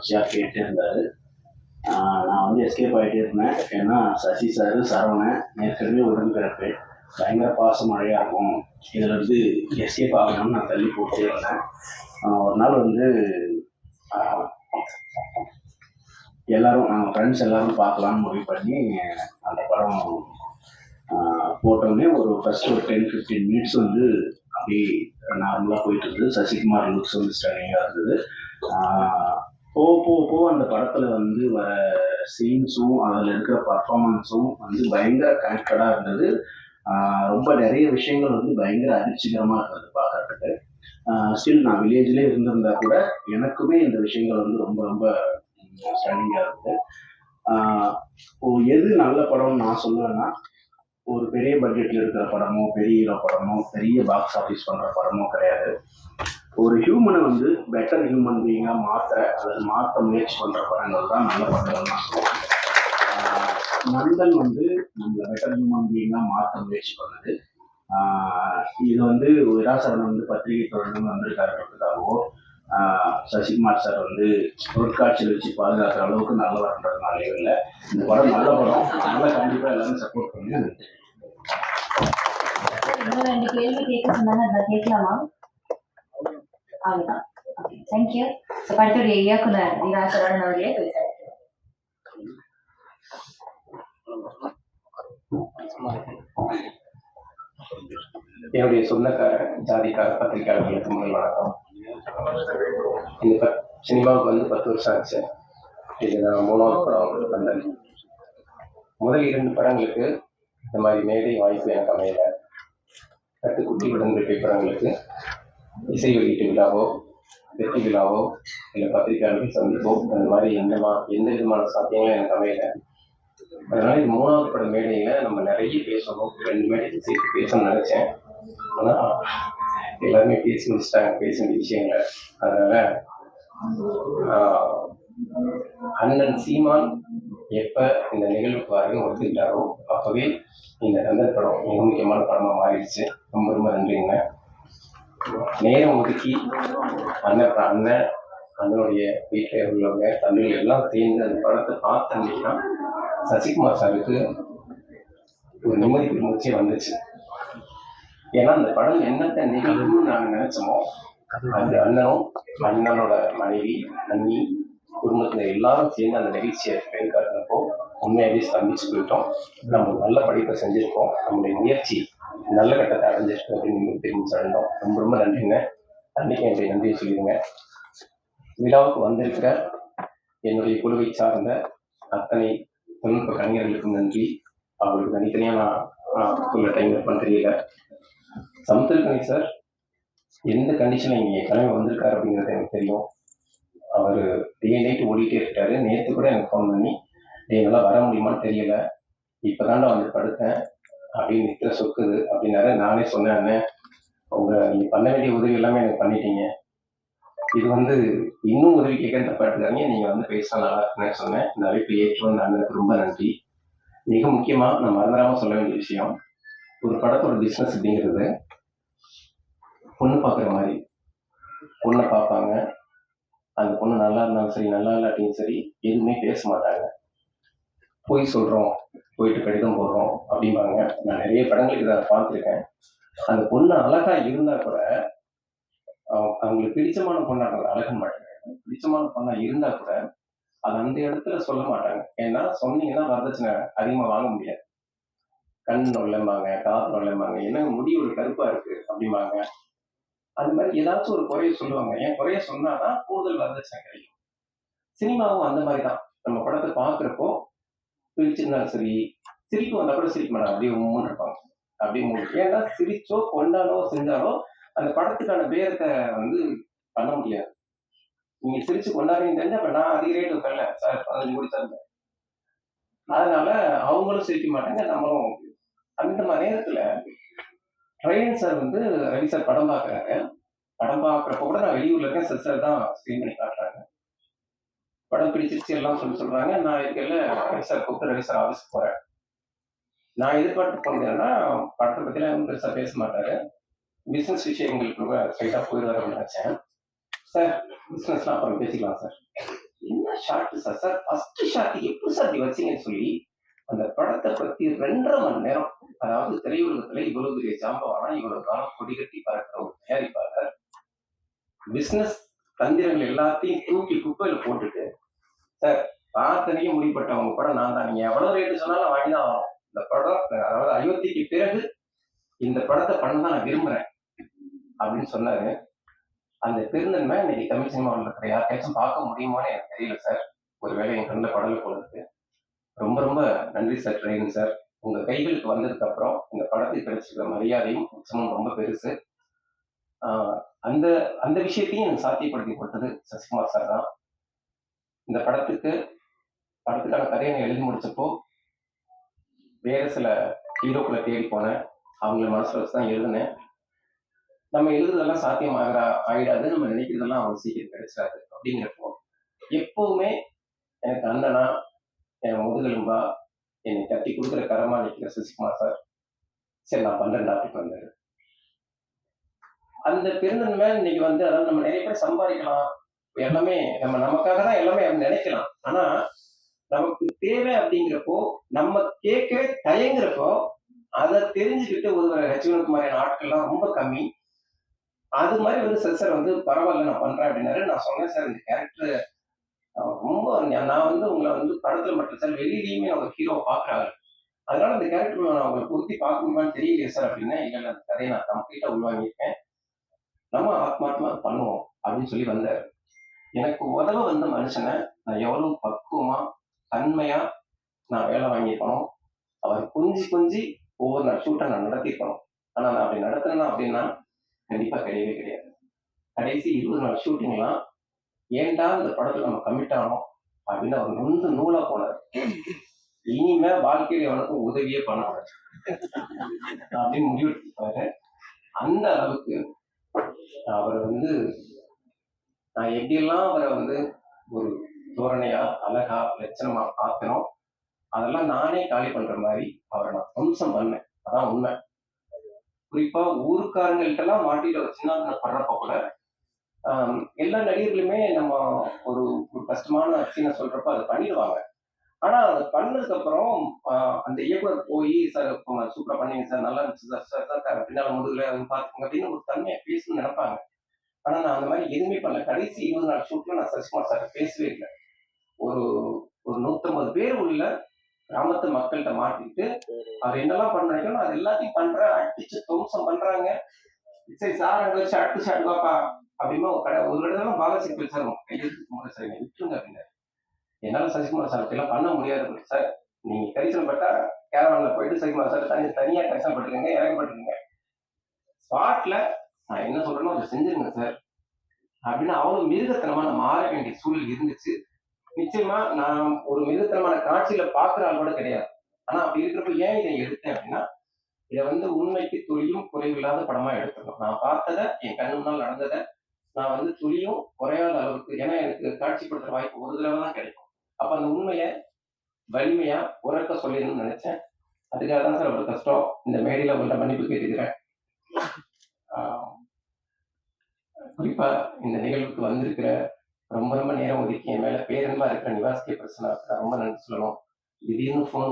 தொடர்ச்சியாக கேட்டே இருந்தார். நான் வந்து எஸ்கேப் ஆகிட்டே இருந்தேன். ஏன்னா சசி சார் சரவணன் ஏற்கனவே உடன்பிறப்பு. பயங்கர பாச மழையாக இருக்கும். இதில் இருந்து எஸ்கேப் ஆகணும்னு நான் தள்ளி போட்டே இருந்தேன். ஒரு நாள் வந்து எல்லாரும் நாங்கள் ஃப்ரெண்ட்ஸ் எல்லாரும் பார்க்கலாம்னு முடிவு பண்ணி அந்த படம் போட்டோடனே ஒரு ஃபர்ஸ்ட் ஒரு டென் ஃபிஃப்டீன் மினிட்ஸ் வந்து அப்படியே நார்மலாக போயிட்டு இருந்தது. சசிகுமார் லுக்ஸ் வந்து ஸ்டனிங்காக இருந்தது. போக போக போக அந்த படத்தில் வந்து வர சீன்ஸும் அதில் இருக்கிற பர்ஃபார்மன்ஸும் வந்து பயங்கர கனெக்டடாக இருந்தது. ரொம்ப நிறைய விஷயங்கள் வந்து பயங்கர அதிர்ச்சிகரமாக இருந்தது பார்க்கறதுக்கு. ஸ்டில் நான் வில்லேஜ்லேயே இருந்திருந்தா கூட எனக்குமே இந்த விஷயங்கள் வந்து ரொம்ப ரொம்ப ஸ்டனிங்காக இருந்தது. எது நல்ல படம்னு நான் சொல்லுவேன்னா ஒரு பெரிய பட்ஜெட்ல இருக்கிற படமோ பெரிய ஹீரோ படமோ பெரிய பாக்ஸ் ஆஃபீஸ் பண்ற படமோ கிடையாது. ஒரு ஹியூமனை வந்து பெட்டர் ஹியூமன் பீயிங்காக மாற்ற அல்லது மாற்ற முயற்சி பண்ணுற படங்கள் தான் நல்ல படங்கள் நான் நந்தன் வந்து நம்மளை பெட்டர் ஹியூமன் பீயிங்காக மாற்ற முயற்சி பண்ணது. இது வந்து விராசரன் வந்து பத்திரிகை தொடர்ந்து வந்திருக்காருன்றதுக்காகவோ சசிகுமார் சார் வந்து பொருட்காட்சியில் வச்சு பாதுகாக்கிற அளவுக்கு நல்லவர்ன்றதுனாலே இல்லை. இந்த படம் நல்ல படம். அதனால கண்டிப்பாக எல்லாரும் சப்போர்ட் பண்ணி இன்னும் ரெண்டு கேள்வி கேட்க சொன்னாங்க அதை கேட்கலாமா அவ்வளவுதான் தேங்க்யூ ஸோ படத்துடைய இயக்குனர் வீராசரன் அவர்களே பேசுகிறேன் என்னுடைய சொந்தக்கார ஜாதிக்கார பத்திரிகையாளர்களுக்கு முதல் வணக்கம். இந்த ப சினிமாவுக்கு வந்து பத்து வருஷம் ஆச்சு. இது நான் மூணாவது படம் வந்தேன் முதல் இரண்டு படங்களுக்கு இந்த மாதிரி மேடை வாய்ப்பு எனக்கு அமையல. கட்டுக்குட்டி உடன்படிக்கை படங்களுக்கு இசை வெளியீட்டு விழாவோ வெற்றி விழாவோ இல்லை பத்திரிகையாளர்கள் சந்திப்போ அந்த மாதிரி எந்த எந்த விதமான சாத்தியங்களும் எனக்கு அமையல. அதனால இது மூணாவது பட மேடையில நம்ம நிறைய பேசணும். ரெண்டு மேடைக்கு சேர்த்து பேசணும்னு நினைச்சேன். ஆனா எல்லாருமே பேசி முடிச்சிட்டாங்க பேச வேண்டிய விஷயங்களை அதனால அண்ணன் சீமான் எப்ப இந்த நிகழ்வுக்கு வரையும் ஒத்துக்கிட்டாரோ அப்பவே இந்த நந்தர் படம் மிக முக்கியமான படமா மாறிடுச்சு. ரொம்ப ரொம்ப நன்றிங்க. நேரம் ஒதுக்கி அண்ணன் அண்ணன் அண்ணனுடைய வீட்டில் உள்ளவங்க தம்பிகள் எல்லாம் சேர்ந்து அந்த படத்தை பார்த்த அன்னைக்குதான் சசிகுமார் சாருக்கு ஒரு நிம்மதி பெருமூச்சே வந்துச்சு. ஏன்னா அந்த படம் என்னத்தை நிகழ்வுன்னு நாங்கள் நினைச்சோமோ அது அண்ணனும் அண்ணனோட மனைவி அண்ணி குடும்பத்துல எல்லாரும் சேர்ந்து அந்த நிகழ்ச்சியை வெளிக்காட்டினப்போ உண்மையாகவே ஸ்தம்பிச்சு போயிட்டோம். நம்ம நல்ல படிப்பை செஞ்சிருக்கோம். நம்முடைய முயற்சி நல்ல கட்டத்தை அடைஞ்சிருக்கு அப்படின்னு நிம்மதி பெருமிச்சு அடைந்தோம் ரொம்ப ரொம்ப நன்றிங்க. அன்னைக்கு என்னுடைய நன்றியை சொல்லிடுங்க. விழாவுக்கு வந்திருக்கிற என்னுடைய குழுவை சார்ந்த அத்தனை தொழில்நுட்ப கலைஞர்களுக்கும் நன்றி. அவர்களுக்கு தனித்தனியாக நான் நான் சொல்ல டைம் இருப்பான்னு தெரியல. சமுத்திரக்கணி சார் எந்த கண்டிஷனில் இங்கே கிளம்பி வந்திருக்காரு அப்படிங்கிறது எனக்கு தெரியும். அவர் டே நைட் ஓடிட்டே இருக்காரு. நேற்று கூட எனக்கு ஃபோன் பண்ணி டே என்னால் வர முடியுமான்னு தெரியல. இப்போ வந்து படுத்தேன். அப்படின்னு நிற்கிற சொக்குது அப்படின்னாரு. நானே சொன்னேன் அண்ணன் உங்கள் நீங்கள் பண்ண வேண்டிய உதவி எல்லாமே எனக்கு பண்ணிட்டீங்க. இது வந்து இன்னும் உதவி கேட்க தப்பாட்டுக்காங்க நீங்கள் வந்து பேசினா நல்லா இருக்குன்னு சொன்னேன். இந்த அழைப்பு ஏற்று வந்த அண்ணனுக்கு ரொம்ப நன்றி. மிக முக்கியமாக நான் மறந்துடாம சொல்ல வேண்டிய விஷயம் ஒரு படத்தோட பிஸ்னஸ் அப்படிங்கிறது பொண்ணு பார்க்குற மாதிரி. பொண்ணை பார்ப்பாங்க. அந்த பொண்ணு நல்லா இருந்தாலும் சரி நல்லா இல்லாட்டியும் சரி எதுவுமே பேச மாட்டாங்க. போய் சொல்கிறோம் போயிட்டு கடிதம் போடுறோம் அப்படிம்பாங்க. நான் நிறைய படங்களுக்கு இதை பார்த்துருக்கேன். அந்த பொண்ணு அழகா இருந்தா கூட அவங்க- அவங்களுக்கு பிடிச்சமான பொண்ணா அழக மாட்டாங்க. பிடிச்சமான பொண்ணா இருந்தா கூட அது அந்த இடத்துல சொல்ல மாட்டாங்க. ஏன்னா சொன்னீங்கன்னா வரதட்சணை அதிகமா வாங்க முடியாது. கண் நொல்லம்பாங்க காது நொல்லம்பாங்க என்ன முடி ஒரு கருப்பா இருக்கு அப்படிம்பாங்க. அது மாதிரி ஏதாச்சும் ஒரு குறைய சொல்லுவாங்க. ஏன் குறைய சொன்னாதான் கூடுதல் வரதட்சணை கிடைக்கும். சினிமாவும் அந்த மாதிரி தான். நம்ம படத்தை பாக்குறப்போ பிடிச்சிருந்தாலும் சரி சிரிப்பு வந்தா கூட சிரிக்க மாட்டாங்க அப்படியே உம்முன்னு இருப்பாங்க அப்படியே மூணு ஏன்னா சிரிச்சோ கொண்டாலோ செஞ்சாலோ அந்த படத்துக்கான பேரத்தை வந்து பண்ண முடியாது. நீங்க சிரிச்சு கொண்டாடுறீங்க தெரிஞ்ச அப்ப நான் அதிக ரேட் தரல சார் பதினஞ்சு கோடி தருந்தேன் அதனால அவங்களும் சிரிக்க மாட்டாங்க நம்மளும் அந்த மாதிரி நேரத்துல ரயன் சார் வந்து ரவி சார் படம் பார்க்குறாங்க. படம் பார்க்குறப்ப கூட நான் வெளியூர்ல இருக்கேன் சார் சார் தான் ஸ்க்ரீன் பண்ணி காட்டுறேன் படம் பிடிச்சிருச்சு எல்லாம் சொல்லி சொல்றாங்க. நான் இருக்கல ரவி சார் கூப்பிட்டு ரவி சார் ஆஃபீஸ்க்கு போறேன். நான் எதிர்பார்த்து போனேன்னா படத்தை பத்திலாம் எதுவும் பெருசா பேச மாட்டாரு. பிசினஸ் விஷயங்களுக்கு ஸ்ட்ரைட்டா போயிடுவாரு நினைச்சேன். சார் பிசினஸ்லாம் அப்புறம் பேசிக்கலாம் சார் என்ன short sir sir first short எப்படி சார் இப்படி வச்சீங்கன்னு சொல்லி அந்த படத்தை பத்தி ரெண்டரை மணி நேரம் அதாவது திரையுலகத்துல இவ்வளவு பெரிய ஜாம்பவானா இவ்வளவு காலம் கொடிகட்டி பறக்கிற ஒரு தயாரிப்பாளர் பிசினஸ் தந்திரங்கள் எல்லாத்தையும் தூக்கி குப்பையில போட்டுட்டு சார் பார்த்தனையும் முடிப்பட்டவங்க படம் நான் தான். நீங்க எவ்வளவு ரேட்டு சொன்னாலும் வாங்கி தான் ஆகணும். இந்த படம் அதாவது அயோத்திக்கு பிறகு இந்த படத்தை பண்ண தான் நான் விரும்புறேன் அப்படின்னு சொன்னாரு. அந்த பெருந்தன்மை இன்னைக்கு தமிழ் சினிமாவில் இருக்கிற யாருக்காச்சும் பார்க்க முடியுமான்னு எனக்கு தெரியல சார். ஒருவேளை என் கண்ணில் படல போனதுக்கு ரொம்ப ரொம்ப நன்றி சார் ட்ரெயின் சார். உங்க கைகளுக்கு வந்ததுக்கு அப்புறம் இந்த படத்துக்கு கிடைச்சிருக்கிற மரியாதையும் உற்சவம் ரொம்ப பெருசு. அந்த அந்த விஷயத்தையும் எனக்கு சாத்தியப்படுத்தி கொடுத்தது சசிகுமார் சார் தான். இந்த படத்துக்கு படத்துக்கான கதையை நான் எழுதி முடிச்சப்போ வேற சில ஹீரோக்களை தேடி போனேன். அவங்கள மனசுல வச்சு தான் எழுதினேன். நம்ம எழுதுறதெல்லாம் சாத்தியமாகிற ஆயிடாது. நம்ம நினைக்கிறதெல்லாம் அவங்க சீக்கிரம் கிடைச்சாது அப்படிங்கிறப்போ எப்பவுமே எனக்கு அண்ணனா என் முதுகெலும்பா என்னை தட்டி கொடுக்குற கரமா நிற்கிற சசிகுமார் சார் சரி நான் பண்றேன் அப்படின்னு வந்தேன். அந்த பெருந்தன்மை இன்னைக்கு வந்து அதாவது நம்ம நிறைய பேர் சம்பாதிக்கலாம். எல்லாமே நம்ம நமக்காக தான் எல்லாமே நினைக்கலாம். ஆனா நமக்கு தேவை அப்படிங்கிறப்போ நம்ம கேட்கவே தயங்குறப்போ அதை தெரிஞ்சுக்கிட்டு ஒரு லட்சுமணுக்கு மாதிரியான ஆட்கள்லாம் ரொம்ப கம்மி. அது மாதிரி வந்து சார் சார் வந்து பரவாயில்ல நான் பண்றேன் அப்படின்னாரு. நான் சொன்னேன் சார் இந்த கேரக்டர் ரொம்ப நான் வந்து உங்களை வந்து படத்துல மட்டும் சார் வெளியிலயுமே அவங்க ஹீரோவை பாக்குறாங்க. அதனால இந்த கேரக்டர் நான் உங்களை பொருத்தி பார்க்கணுமான்னு தெரியலையே சார் அப்படின்னா இல்லை அந்த கதையை நான் கம்ப்ளீட்டா உள்வாங்கியிருக்கேன். நம்ம ஆத்மாத்மா பண்ணுவோம் அப்படின்னு சொல்லி வந்தார். எனக்கு உதவ வந்த மனுஷனை நான் எவ்வளவு பக்குவமா தன்மையா நான் வேலை வாங்கியிருக்கணும் அவர் குஞ்சு குஞ்சு ஒவ்வொரு நாள் ஷூட்டை நான் நடத்திருக்கணும் ஆனா நான் அப்படி நடத்தினா அப்படின்னா கண்டிப்பா கிடையவே கிடையாது. கடைசி இருபது நாள் ஷூட்டிங்லாம் ஏன்டா இந்த படத்துல நம்ம கமிட் ஆனோம் அப்படின்னு அவர் நொந்து நூலா போனார். இனிமே வாழ்க்கையில எவனுக்கும் உதவியே பண்ண அப்படின்னு முடிவெடுத்துப்பாரு அந்த அளவுக்கு அவர் வந்து நான் எப்படியெல்லாம் அவரை வந்து ஒரு தோரணையா அழகா லட்சணமா பார்க்கணும் அதெல்லாம் நானே காலி பண்ற மாதிரி அவரை நான் வம்சம் பண்ணேன். அதான் உண்மை. குறிப்பா ஊருக்காரங்கள்ட்ட எல்லாம் மாட்டிட்டு ஒரு சின்ன படுறப்ப கூட எல்லா நடிகர்களுமே நம்ம ஒரு ஒரு கஷ்டமான சீனை சொல்றப்ப அதை பண்ணிடுவாங்க. ஆனா அதை பண்ணதுக்கு அப்புறம் அந்த இயக்குனர் போய் சார் சூப்பரா பண்ணீங்க சார். நல்லா இருந்துச்சு சார். Sir sir sir. பின்னால முதுகுல பாத்துக்கோங்க. அப்படின்னு ஒரு தன்மையை பேசணும்னு நினைப்பாங்க. ஆனா நான் அந்த மாதிரி எதுவுமே பண்ணல. கடைசி இருபது நாள் ஷூட்ல நான் சசிகுமார் சார் பேசவே இல்லை. ஒரு ஒரு நூத்தம்பது பேர் உள்ள கிராமத்து மக்கள்கிட்ட மாட்டிட்டு அவர் என்னெல்லாம் பண்ண நினைக்கணும் அது எல்லாத்தையும் பண்றேன். அடிச்சு துவம்சம் பண்றாங்க. சரி சார் அங்க வச்சு அடுத்து ஷாட் அப்படிமா ஒரு கடை ஒரு இடத்துல பாலசிங் சார் கையெழுத்து முறை சார் விட்டுருங்க அப்படின்னு என்னால சசிகுமார் சார் எல்லாம் பண்ண முடியாது சார். நீங்க கரிசனம் பட்டா கேரவான்ல போயிட்டு சசிகுமார் சார் தனி தனியா கரிசனம் பட்டுருங்க இறங்கப்பட்டுருங்க ஸ்பாட்ல நான் என்ன சொல்றேனோ அதை செஞ்சிருங்க சார். அப்படின்னு அவ்வளவு மிருகத்தனமா நான் மாற வேண்டிய சூழல் இருந்துச்சு. நிச்சயமா நான் ஒரு மிருகத்தனமான காட்சியில பாக்குற ஆள் கூட கிடையாது. ஆனா அப்படி இருக்கிறப்ப ஏன் இதை எடுத்தேன் அப்படின்னா இதை வந்து உண்மைக்கு துளியும் குறைவில்லாத படமா எடுத்துக்கணும் நான் பார்த்ததை என் கண்ணு முன்னால் நடந்ததை நான் வந்து துளியும் குறையாத அளவுக்கு ஏன்னா எனக்கு காட்சிப்படுத்துற வாய்ப்பு ஒரு தடவை தான் கிடைக்கும். அப்ப அந்த உண்மையை வலிமையா உறக்க சொல்லிடணும்னு நினைச்சேன். அதுக்காக தான் சார் ஒரு கஷ்டம். இந்த மேடையில உள்ள மன்னிப்பு கேட்டுக்கிறேன். குறிப்பா இந்த நிகழ்வுக்கு வந்திருக்கிற ரொம்ப ரொம்ப நேரம் ஒதுக்கி என் மேல பேரன்பா இருக்கிற நிவாஸ் கே ரொம்ப நன்றி சொல்லணும். திடீர்னு ஃபோன்